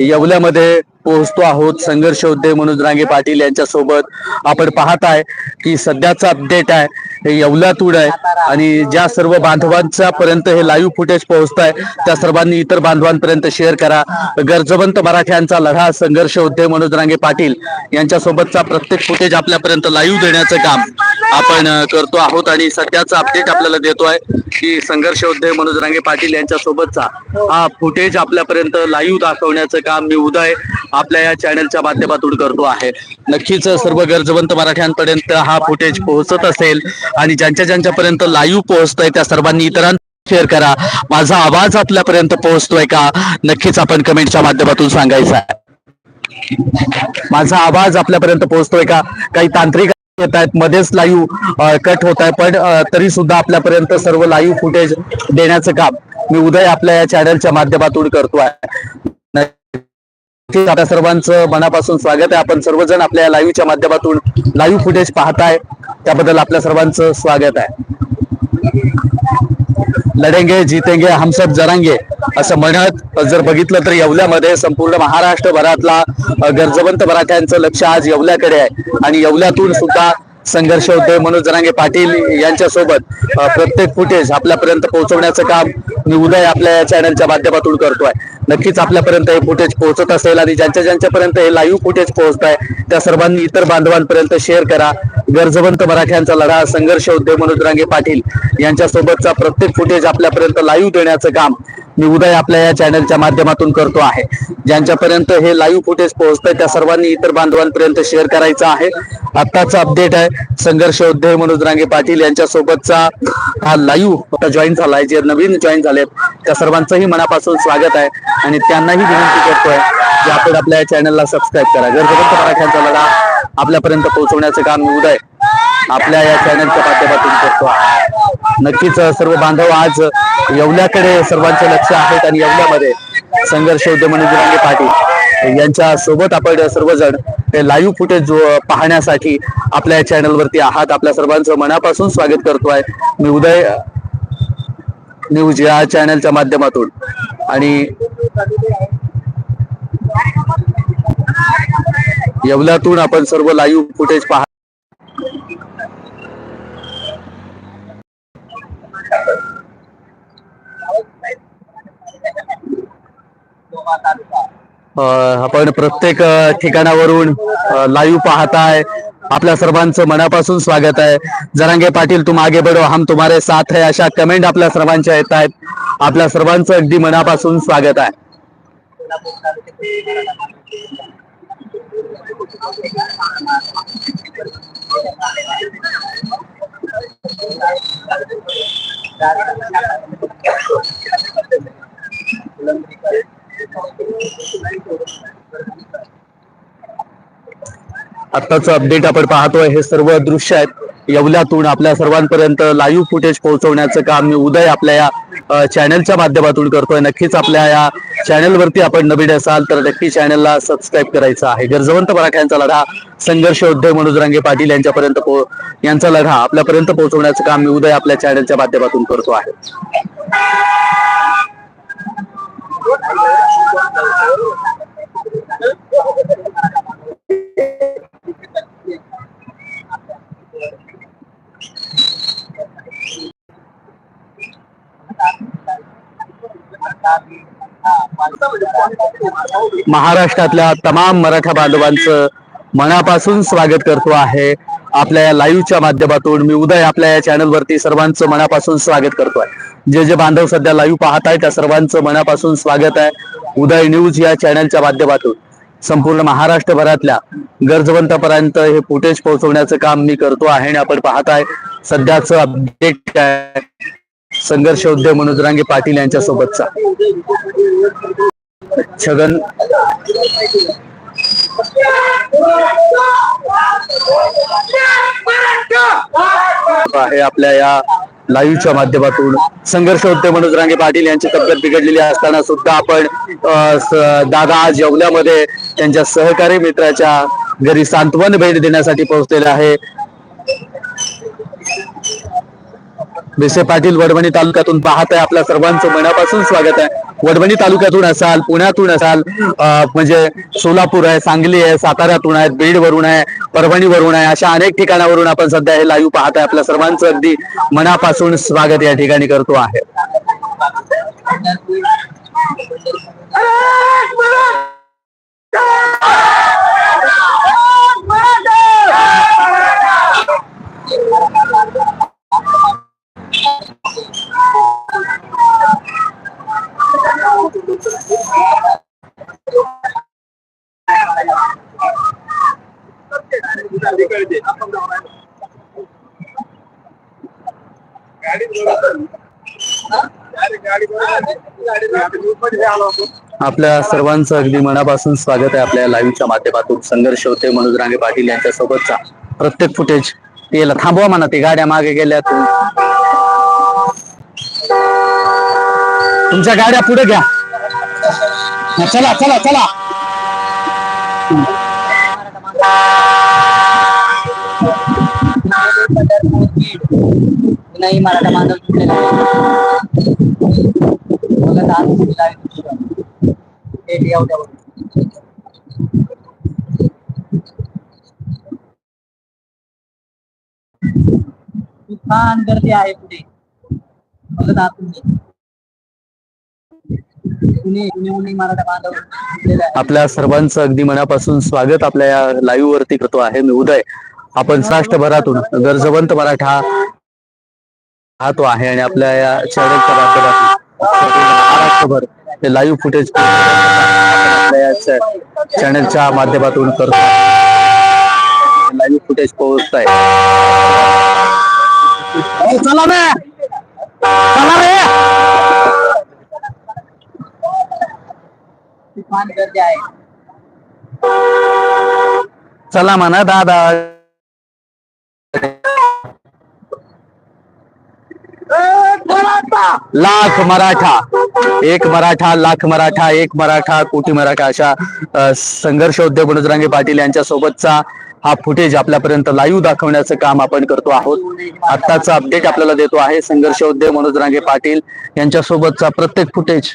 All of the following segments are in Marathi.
येवल्यामध्ये पोहोचतो आहोत. संघर्ष उद्योग मनोज रांगे पाटील यांच्या सोबत आपण पाहत आहे की सध्याचा अपडेट आहे. हे येवल्यातून आहे आणि ज्या सर्व बांधवांच्या पर्यंत हे लाईव्ह फुटेज पोहोचत आहे त्या सर्वांनी इतर बांधवांपर्यंत शेअर करा. गरजवंत मराठ्यांचा लढा संघर्ष उद्योग मनोज रांगे पाटील यांच्या सोबतचा प्रत्येक फुटेज आपल्यापर्यंत लाईव्ह देण्याचं काम. आपण करतो आहोत आणि सध्याचा अपडेट आपल्याला देतोय की संघर्ष उद्योग मनोज रांगे पाटील यांच्या सोबतचा हा फुटेज आपल्यापर्यंत लाईव्ह दाखवण्याचं काम मी उदय आपल्या या चॅनलच्या माध्यमातून करतो आहे. नक्कीच सर्व गरजवंत मराठ्यांपर्यंत हा फुटेज पोहोचत असेल आणि ज्यांच्या ज्यांच्यापर्यंत लाईव्ह पोहोचतोय त्या सर्वांनी इतरांना शेअर करा. माझा आवाज आपल्यापर्यंत पोहोचतोय का? नक्कीच आपण कमेंटच्या माध्यमातून सांगायचा आहे. माझा आवाज आपल्यापर्यंत पोहोचतोय का? काही तांत्रिक येत आहेत मध्येच लाईव्ह कट होत आहे पण तरी सुद्धा आपल्यापर्यंत सर्व लाईव्ह फुटेज देण्याचं काम मी उदय आपल्या या चॅनलच्या माध्यमातून करतो आहे आपल्या सर्वांचं मनापासून स्वागत आहे. आपण सर्वजण आपल्या या लाईव्हच्या माध्यमातून लाईव्ह फुटेज पाहताय. त्याबद्दल आपल्या सर्वांचं स्वागत आहे. लढेंगे जितेंगे हम सब जरांगे असं म्हणत जर बघितलं तर येवल्यामध्ये संपूर्ण महाराष्ट्रभरातला अ, गरजवंत मराठ्यांचं लक्ष आज येवल्याकडे आहे. आणि येवल्यातून सुद्धा संघर्ष होतोय मनोज जरांगे पाटील यांच्या सोबत प्रत्येक फुटेज आपल्यापर्यंत पोहोचवण्याचं काम मी उदय आपल्या या चॅनलच्या माध्यमातून करतोय. नक्कीच आपल्यापर्यंत हे फुटेज पोहोचत असेल आणि ज्यांच्या ज्यांच्यापर्यंत हे लाईव्ह फुटेज पोहोचत आहे त्या सर्वांनी इतर बांधवांपर्यंत शेअर करा. गरजवंत मराठ्यांचा लढा संघर्ष उद्योग मनोज रांगे पाटील यांच्या सोबतचा प्रत्येक फुटेज आपल्यापर्यंत लाईव्ह देण्याचं काम मी उदय आपल्या या चॅनलच्या माध्यमातून करतो आहे. ज्यांच्यापर्यंत हे लाईव्ह फुटेज पोहोचतंय त्या सर्वांनी इतर बांधवांपर्यंत शेअर करायचं आहे. आत्ताचा अपडेट आहे संघर्ष उद्धव मनोज रांगे पाटील यांच्या सोबतचा हा लाईव्ह आता जॉईन झालाय जे नवीन जॉईन झाले त्या सर्वांचंही मनापासून स्वागत आहे. आणि त्यांनाही विनंती करतोय की आपण आपल्या चॅनलला सबस्क्राईब करा. गरजवंत मराठ्यांचा लढा आपल्यापर्यंत पोहोचवण्याचं काम मी उदय आपल्या या चॅनलच्या माध्यमातून करतो नक्कीच सर्व बांधव आज येवल्याकडे सर्वांचे लक्ष आहेत आणि येवल्यामध्ये संघर्ष उद्योग मनोज पाटील यांच्या सोबत आपण सर्वजण ते लाईव्ह फुटेज जो पाहण्यासाठी आपल्या या वरती आहात. आपल्या सर्वांचं मनापासून स्वागत करतो आहे मी उदय न्यूज या चॅनलच्या माध्यमातून. आणि येवल्यातून आपण सर्व लाईव्ह फुटेज पाह आपण प्रत्येक ठिकाणावरून लाईव्ह पाहताय. आपल्या सर्वांचं मनापासून स्वागत आहे. जरांगे पाटील तुम आगे बढो. हम तुम्हारे साथ है. अशा कमेंट आपल्या सर्वांच्या येत आहेत. आपल्या सर्वांचं अगदी मनापासून स्वागत आहे. आत्ताचं अपडेट आपण पाहतोय. हे सर्व दृश्य आहेत. येवल्यातून आपल्या सर्वांपर्यंत लाईव्ह फुटेज पोहोचवण्याचं काम मी उदय आपल्या या चॅनलच्या माध्यमातून करतोय. नक्कीच आपल्या या चॅनलवरती आपण नवीन असाल तर नक्की चॅनलला सबस्क्राईब करायचं आहे. गरजवंत मराठ्यांचा लढा संघर्ष उद्योग मनोज रांगे पाटील यांच्यापर्यंत यांचा लढा आपल्यापर्यंत पोहोचवण्याचं काम मी उदय आपल्या चॅनलच्या माध्यमातून करतो आहे. महाराष्ट्रातल्या तमाम मराठा बांधवांचं मनापासून स्वागत करतो आहे. आपल्या या लाईव्हच्या माध्यमातून मी उदय आपल्या या चॅनलवरती सर्वांचं मनापासून स्वागत करतो आहे. जे जे बांधव सध्या लाईव्ह पाहत आहे त्या सर्वांचं मनापासून स्वागत आहे. उदय न्यूज या चॅनलच्या माध्यमातून. संपूर्ण महाराष्ट्रभरातल्या गरजवंतापर्यंत हे फुटेज पोहोचवण्याचं काम मी करतो आहे आणि आपण पाहताय सध्याचं अपडेट काय? संघर्ष उद्योग मनोज रांगे पाटील यांच्या सोबतचा छगन. आहे आपल्या या लाईव्हच्या माध्यमातून. संघर्ष होते मनोज रांगे पाटील यांची तब्येत बिघडलेली असताना सुद्धा आपण दादा आज येवल्यामध्ये त्यांच्या सहकारी मित्राच्या घरी सांत्वन भेट देण्यासाठी पोहोचलेले आहे. भिसे पाटील वडवणी तालुक्यातून पाहत आहे. आपल्या सर्वांचं मनापासून स्वागत आहे. वडवणी तालुक्यातून असाल पुण्यातून असाल म्हणजे सोलापूर आहे सांगली आहे साताऱ्यातून आहे बीड वरून आहे परभणीवरून आहे अशा अनेक ठिकाणावरून आपण सध्या हे लाईव्ह पाहत आहे. आपल्या सर्वांचं अगदी मनापासून स्वागत या ठिकाणी करतो आहे. आपल्या सर्वांचं अगदी मनापासून स्वागत आहे आपल्या लाईव्हच्या माध्यमातून. संघर्ष होते मनोज रांगे पाटील यांच्या सोबतचा प्रत्येक फुटेज याला थांबवा म्हणा ते गाड्या मागे गेल्या तुमच्या गाड्या पुढे घ्या. चला चला चला. नाही मराठा बांधव तुटलेला आहे. बघा आज किती आहे. एक एवढ्यावर. तुफान गर्दी आहे पुढे बघत आहात तुम्ही मराठा आपल्या सर्वांचं अगदी मनापासून स्वागत आपल्या या लाईव्ह वरती करतो आहे मी उदय आपण राष्ट्रभरातून गरजवंत मराठा हा तो आहे आणि आपल्या या चॅनलच्या माध्यमातून महाराष्ट्रभर हे लाईव्ह फुटेज चॅनलच्या माध्यमातून करतो. लाईव्ह फुटेज पोहोचत आहे चला ना. चला रे. चला म्हणा दादा. लाख मराठा! एक मराठा लाख मराठा एक मराठा कोटी मराठा अशा संघर्ष उद्योग मनोज रांगे पाटील यांच्या सोबतचा हा फुटेज आपल्यापर्यंत लाईव्ह दाखवण्याचं काम आपण करतो आहोत. आत्ताचा अपडेट आपल्याला देतो आहे संघर्ष उद्योग मनोज रांगे पाटील यांच्या सोबतचा प्रत्येक फुटेज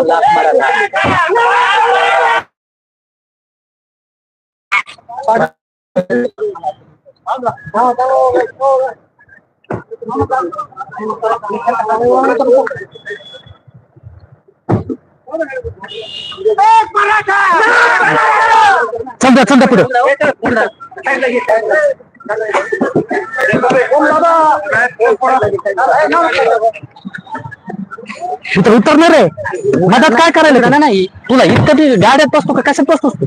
लाख मराठा. चल द्या चल द्या पुढे. इथं उतरणार रे मधात काय करायला नाही. तुला इतकं ती गाड्यात बसतो का? कशात बसतोस तू?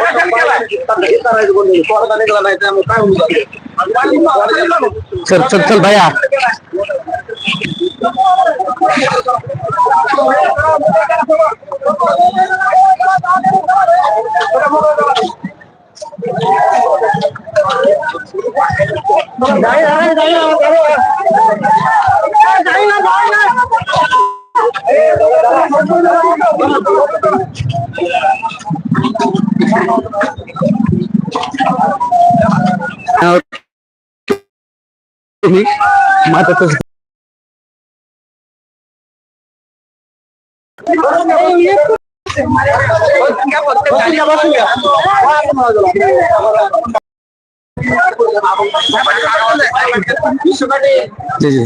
सर का बरं चल चल चल भैया। तुम्ही माझं तसं जी जी